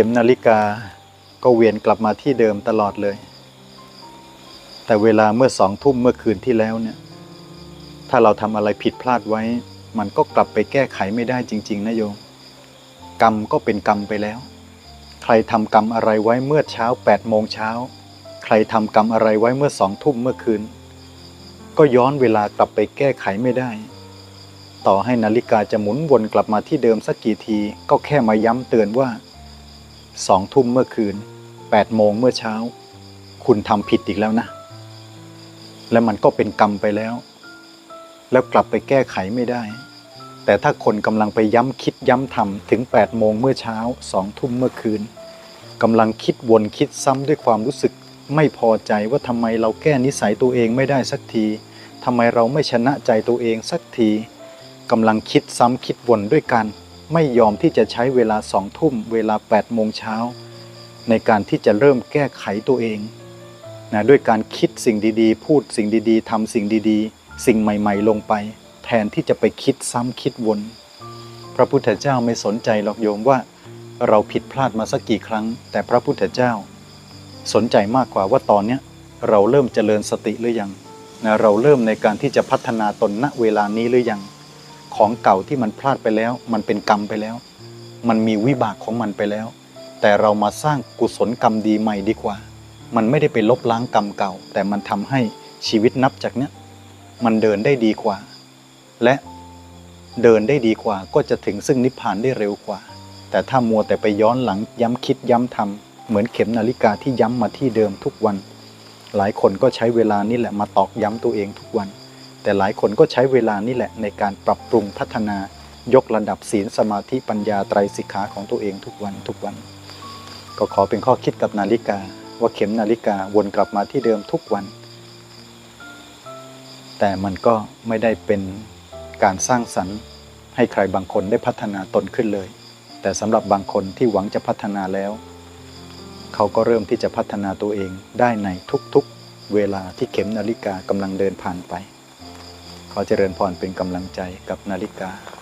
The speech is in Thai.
ข็มนาฬิกาก็เวียนกลับมาที่เดิมตลอดเลย แต่เวลาเมื่อสองทุ่มเมื่อคืนที่แล้วเนี่ย ถ้าเราทำอะไรผิดพลาดไว้ มันก็กลับไปแก้ไขไม่ได้จริง ๆ นะโยม กรรมก็เป็นกรรมไปแล้ว ใครทำกรรมอะไรไว้เมื่อเช้า8ปดโมงเช้า ใครทำกรรมอะไรไว้เมื่อสองทุ่มเมื่อคืน ก็ย้อนเวลากลับไปแก้ไขไม่ได้ ต่อให้นาฬิกาจะหมุนวนกลับมาที่เดิมสักกี่ที ก็แค่มาย้ำเตือนว่า สองทุ่มเมื่อคืน8ปดโมงเมื่อเช้า คุณทำผิดอีกแล้วนะ และมันก็เป็นกรรมไปแล้ว แล้วกลับไปแก้ไขไม่ได้ แต่ถ้าคนกำลังไปย้ำคิดย้ำทำถึง8ปดโมงเมื่อเช้าสองทุ่มเมื่อคืนกำลังคิดวนคิดซ้ำด้วยความรู้สึกไม่พอใจว่าทำไมเราแก้นิสัยตัวเองไม่ได้สักทีทำไมเราไม่ชนะใจตัวเองสักทีกำลังคิดซ้ำคิดวนด้วยกัน ไม่ยอมที่จะใช้เวลาสองทุ่มเวลา8ปดโมงเช้าในการที่จะเริ่มแก้ไขตัวเองนะด้วยการคิดสิ่งดีๆ พูดสิ่งดีๆทำสิ่งดีๆ สิ่งใหม่ ๆ ลงไป แทนที่จะไปคิดซ้ำคิดวน พระพุทธเจ้าไม่สนใจหรอกโยมว่า เราผิดพลาดมาสักกี่ครั้ง แต่พระพุทธเจ้า สนใจมากกว่าว่าตอนเนี้ยเราเริ่มเจริญสติหรือยังนะเราเริ่มในการที่จะพัฒนาตนณเวลานี้หรือยัง ของเก่าที่มันพลาดไปแล้ว มันเป็นกรรมไปแล้ว มันมีวิบากของมันไปแล้ว แต่เรามาสร้างกุศลกรรมดีใหม่ดีกว่า มันไม่ได้ไปลบล้างกรรมเก่า แต่มันทำให้ชีวิตนับจากเนี้ยมันเดินได้ดีกว่า และเดินได้ดีกว่าก็จะถึงซึ่งนิพพานได้เร็วกว่า แต่ถ้ามัวแต่ไปย้อนหลังย้ำคิดย้ำทำเหมือนเข็มนาฬิกาที่ย้ำมาที่เดิมทุกวัน หลายคนก็ใช้เวลานี่แหละมาตอกย้ำตัวเองทุกวัน แต่หลายคนก็ใช้เวลานี่แหละในการปรับปรุงพัฒนายกระดับศีลสมาธิปัญญาไตรสิกขาของตัวเองทุกวันทุกวัน ก็ขอเป็นข้อคิดกับนาฬิกา ว่าเข็มนาฬิกาวนกลับมาที่เดิมทุกวัน แต่มันก็ไม่ได้เป็นการสร้างสรรค์ ให้ใครบางคนได้พัฒนาตนขึ้นเลย แต่สำหรับบางคนที่หวังจะพัฒนาแล้ว เขาก็เริ่มที่จะพัฒนาตัวเองได้ในทุกๆ เวลาที่เข็มนาฬิกากำลังเดินผ่านไป เจริญพรเป็นกำลังใจกับนาฬิกา